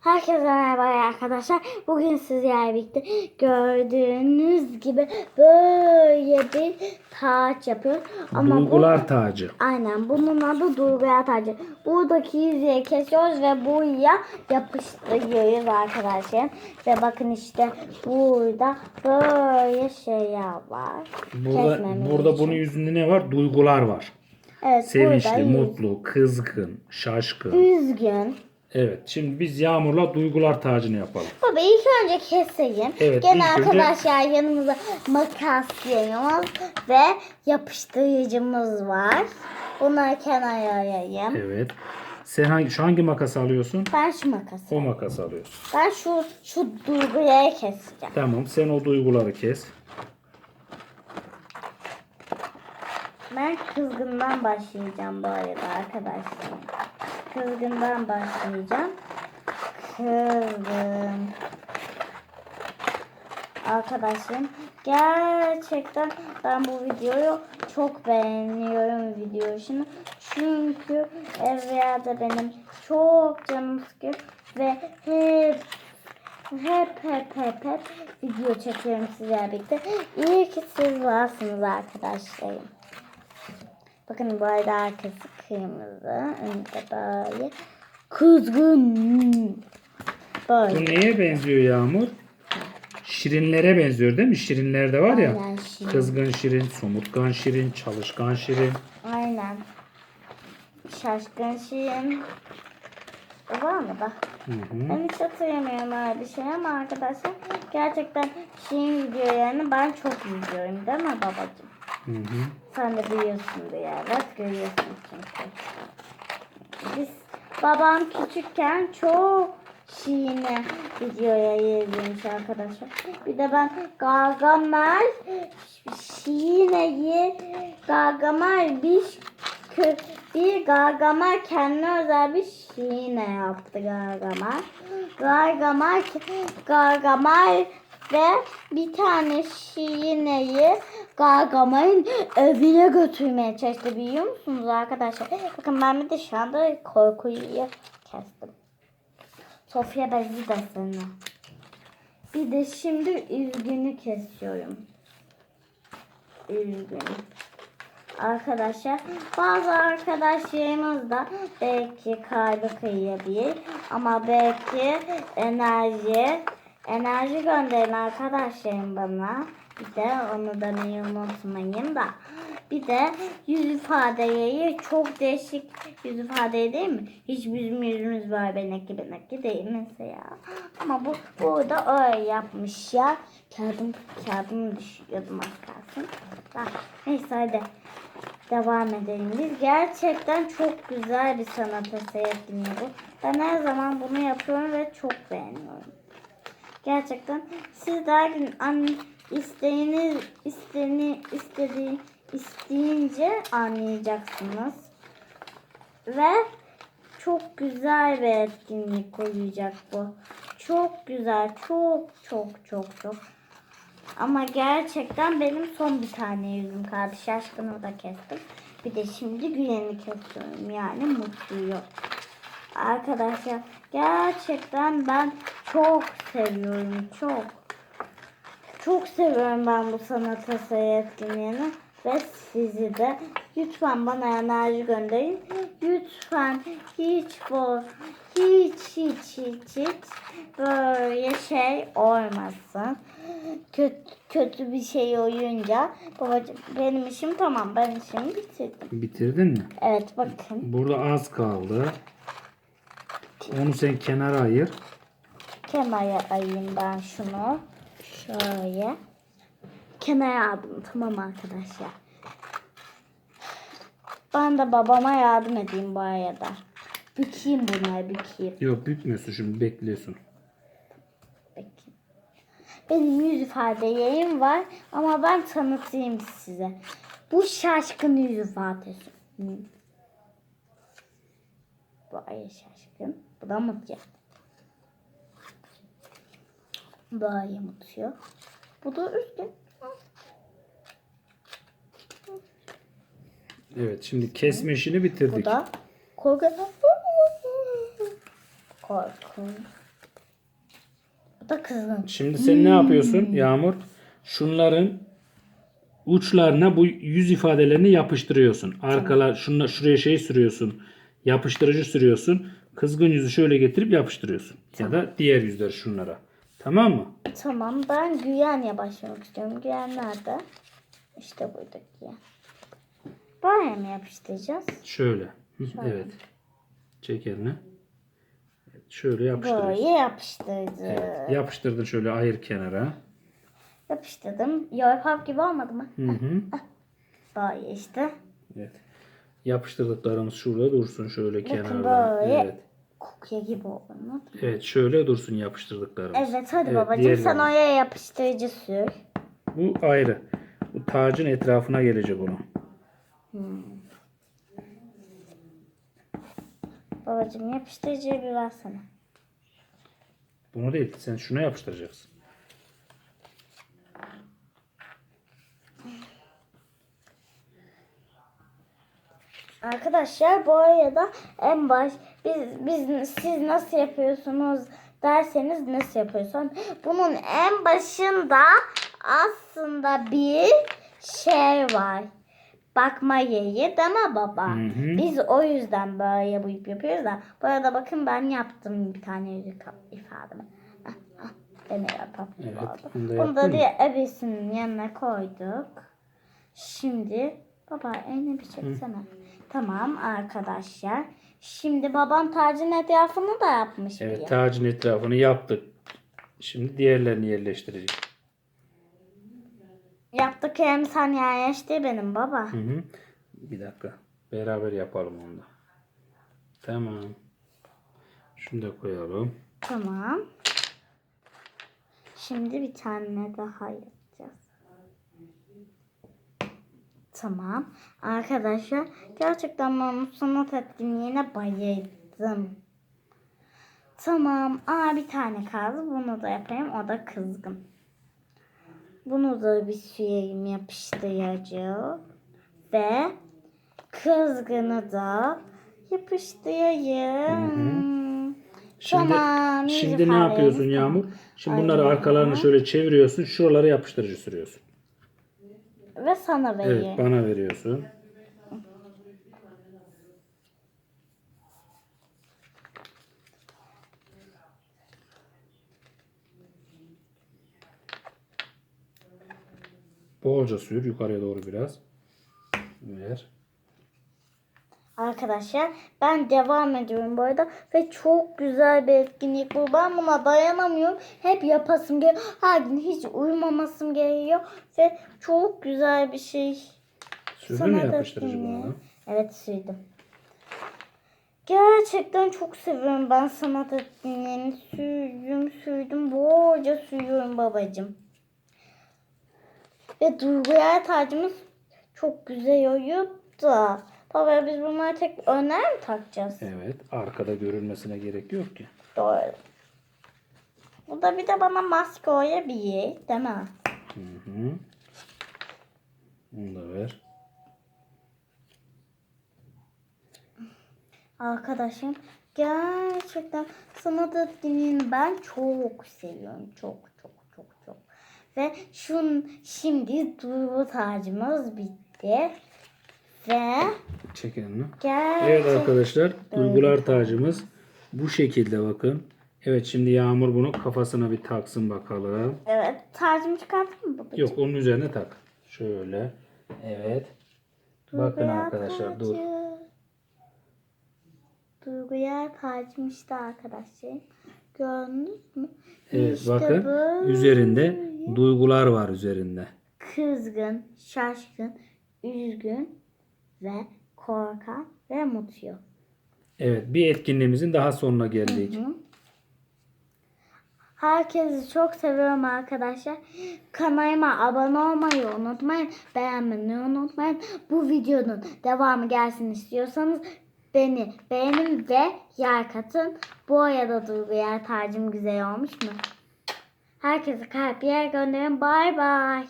Herkese merhaba arkadaşlar. Bugün sizlerle birlikte gördüğünüz gibi böyle bir taç yapıyoruz. Ama bu Duygular tacı. aynen bunun adı duygular tacı. Buradaki yüzeyi kesiyoruz ve buraya yapıştırıyoruz arkadaşlar. Ve bakın işte burada böyle şeyler var. Burada, Kesmemiz burada için. bunun yüzünde ne var? Duygular var. evet, Sevinçli, mutlu, kızgın, şaşkın. üzgün. Evet. Şimdi biz Yağmur'la duygular tacını yapalım. Baba ilk önce keseyim. Evet, Gene ilk önce- arkadaşlar yanımızda makas yayımız ve yapıştırıcımız var. Bunları kenara ayırayım. Evet. Sen hangi şu hangi makas alıyorsun? Ben şu makası. O makası alıyorsun. Ben şu şu duyguyu keseceğim. Tamam. Sen o duyguları kes. Ben kızgından başlayacağım bu arada arkadaşlar. Kızgından başlayacağım. Kızgın. Arkadaşlarım gerçekten ben bu videoyu çok beğeniyorum video işini. Çünkü evlerde benim çok canım sıkıyor ve hep hep hep hep hep video çekiyorum sizlerle birlikte. İyi ki siz varsınız arkadaşlarım. Bakın bu arada arkası kırmızı. Önünde böyle kızgın. Bu Böyle. neye benziyor Yağmur? Şirinlere benziyor değil mi? Şirinler de var ya. Aynen şirin. Kızgın şirin, somurtkan şirin, çalışkan şirin. Aynen. Şaşkın şirin. O var mı da? Hı hı. Ben hiç hatırlamıyorum öyle bir şey ama arkadaşlar gerçekten şirin videolarını ben çok izliyorum değil mi babacığım? Hı hı. Sen de biliyorsun diye evet görüyorsun çünkü. Biz babam küçükken çok Şiine videoya izlemiş arkadaşlar. Bir de ben Gargamel Şiine'yi Gargamel bir bir Gargamel kendine özel bir Şiine yaptı Gargamel. Gargamel Gargamel ve bir tane Şiine'yi Gargamel'in evine götürmeye çalıştı biliyor musunuz arkadaşlar? Bakın ben bir de şu anda korkuyu kestim. Sofya bezi de sana. Bir de şimdi üzgünü kesiyorum. Üzgün. Arkadaşlar bazı arkadaşlarımız da belki kalbi kıyabilir ama belki enerji enerji gönderin arkadaşlarım bana. Bir de onu demeyi unutmayın da. Bir de yüz ifadeyi çok değişik yüz ifade değil mi? Hiç bizim yüzümüz var benekli benekli değil mesela. Ama bu burada öyle yapmış ya. Kağıdım, kağıdım düşüyordum az neyse hadi devam edelim. Biz gerçekten çok güzel bir sanat eseri bu. Ben her zaman bunu yapıyorum ve çok beğeniyorum. Gerçekten siz de her gün an, isteğiniz isteni istediği isteyince anlayacaksınız. Ve çok güzel bir etkinlik olacak bu. Çok güzel. Çok çok çok çok. Ama gerçekten benim son bir tane yüzüm kaldı. Şaşkını da kestim. Bir de şimdi Gülen'i kesiyorum. Yani mutluyu. Arkadaşlar gerçekten ben çok seviyorum. Çok. Çok seviyorum ben bu sanat eseri etkinliğini. Ve sizi de lütfen bana enerji gönderin. Lütfen hiç bu hiç hiç hiç hiç böyle şey olmasın. Kötü, kötü bir şey oyunca babacığım benim işim tamam ben işimi bitirdim. Bitirdin mi? Evet bakın Burada az kaldı. Onu sen kenara ayır. Kenara ayayım ben şunu. Şöyle. Kenara aldım tamam arkadaşlar. Ben de babama yardım edeyim bu arada. Bükeyim bunları bükeyim. Yok bükmüyorsun şimdi bekliyorsun. Bakayım. Benim yüz ifade yayım var ama ben tanıtayım size. Bu şaşkın yüz ifadesi. Bu ay şaşkın. Bu da mutlu. Bu ay mutluyor. Bu da üzgün. Evet şimdi kesme işini Bu bitirdik. da korku. Korkun. da kızgın. Şimdi sen ne yapıyorsun Yağmur? Şunların uçlarına bu yüz ifadelerini yapıştırıyorsun. Arkalar şunla şuraya şey sürüyorsun. Yapıştırıcı sürüyorsun. Kızgın yüzü şöyle getirip yapıştırıyorsun. Ya da diğer yüzleri şunlara. Tamam mı? Tamam ben Güyen'e başlamak istiyorum. Güyen nerede? İşte buradaki Güyen. Böyle mi yapıştıracağız? Şöyle. Hı, Evet. Çek elini. Evet, Şöyle yapıştırıyorsun. Böyle yapıştırdım. Evet, yapıştırdın şöyle ayır kenara. Yapıştırdım. Yoypap gibi olmadı mı? Hı hı. Böyle işte. Evet. Yapıştırdıklarımız şurada dursun şöyle Bakın kenarda. böyle. Evet. Kokya gibi oldu. Evet şöyle dursun yapıştırdıklarımız. Evet hadi Evet, babacığım sen yana. oraya yapıştırıcı sür. Bu ayrı. Bu tacın etrafına gelecek onu. Babacığım yapıştırıcıyı bir versene. Bunu değil. Sen şuna yapıştıracaksın. Arkadaşlar bu arada en baş biz biz siz nasıl yapıyorsunuz derseniz nasıl yapıyorsun? Bunun en başında aslında bir şey var. Bakma yeri değil mi baba? Hı hı. Biz o yüzden böyle yapıp yapıyoruz da. Bu arada bakın ben yaptım bir tane yüzük ifademi. Ah, ah, Ben de yapalım. Evet, oldu. bunu da Bunu da diye ebesinin yanına koyduk. Şimdi baba elini bir çeksene. Tamam arkadaşlar. Şimdi babam tacın etrafını da yapmış Evet bile. tacın etrafını yaptık. Şimdi diğerlerini yerleştireceğiz. Yaptık hem sen yerleşti benim baba. Hı hı. Bir dakika. Beraber yapalım onu da. Tamam. Şunu da koyalım. Tamam. Şimdi bir tane daha yapacağız. Tamam. Arkadaşlar gerçekten ben bu sanat etkinliğine bayıldım. Tamam. Aa bir tane kaldı. Bunu da yapayım. O da kızgın. Bunu da bir süreyim yapıştıracağım. Ve kızgını da yapıştırayım. Şimdi, Tamam, yüz şimdi ne yapıyorsun tamam. Yağmur? Şimdi bunları Aynen. arkalarını şöyle çeviriyorsun. Şuralara yapıştırıcı sürüyorsun. Ve sana vereyim. Evet bana veriyorsun. Bolca sür yukarıya doğru biraz. Ver. Arkadaşlar ben devam ediyorum bu arada ve çok güzel bir etkinlik bu. Ben buna dayanamıyorum. Hep yapasım geliyor. Her gün hiç uyumamasım gerekiyor ve çok güzel bir şey. Sürdün mü yapıştırıcı bunu? Evet sürdüm. Gerçekten çok seviyorum ben sanat etkinliğini. Sürdüm sürdüm. Bolca sürüyorum babacığım. Ve duyguya tacımız çok güzel uyuyor da. Baba biz bunları tek öne mi takacağız? Evet. Arkada görülmesine gerek yok ki. Doğru. Bu da bir de bana maske oyabilir değil mi? Hı hı. Bunu da ver. Arkadaşım gerçekten sanat etkinliğini ben çok seviyorum. Çok çok çok çok. Ve şun şimdi duygu tacımız bitti. Ve Çek elini. Evet arkadaşlar duygular tacımız bu şekilde bakın. Evet şimdi Yağmur bunu kafasına bir taksın bakalım. Evet tacımı çıkarttın mı babacığım? Yok onun üzerine tak. Şöyle. Evet. Bakın Duyguya arkadaşlar dur. tacı. Duyguya tacım işte arkadaşlar. Gördünüz mü? Evet İşte bakın böyle. üzerinde duygular var üzerinde. Kızgın, şaşkın, üzgün ve korkak ve mutlu. Evet bir etkinliğimizin daha sonuna geldik. Hı. Herkesi çok seviyorum arkadaşlar. Kanalıma abone olmayı unutmayın. Beğenmeyi unutmayın. Bu videonun devamı gelsin istiyorsanız beni beğenin ve yer katın. Bu arada Duygu yer tacım güzel olmuş mu? Herkese kalp yer gönderin. Bay bay.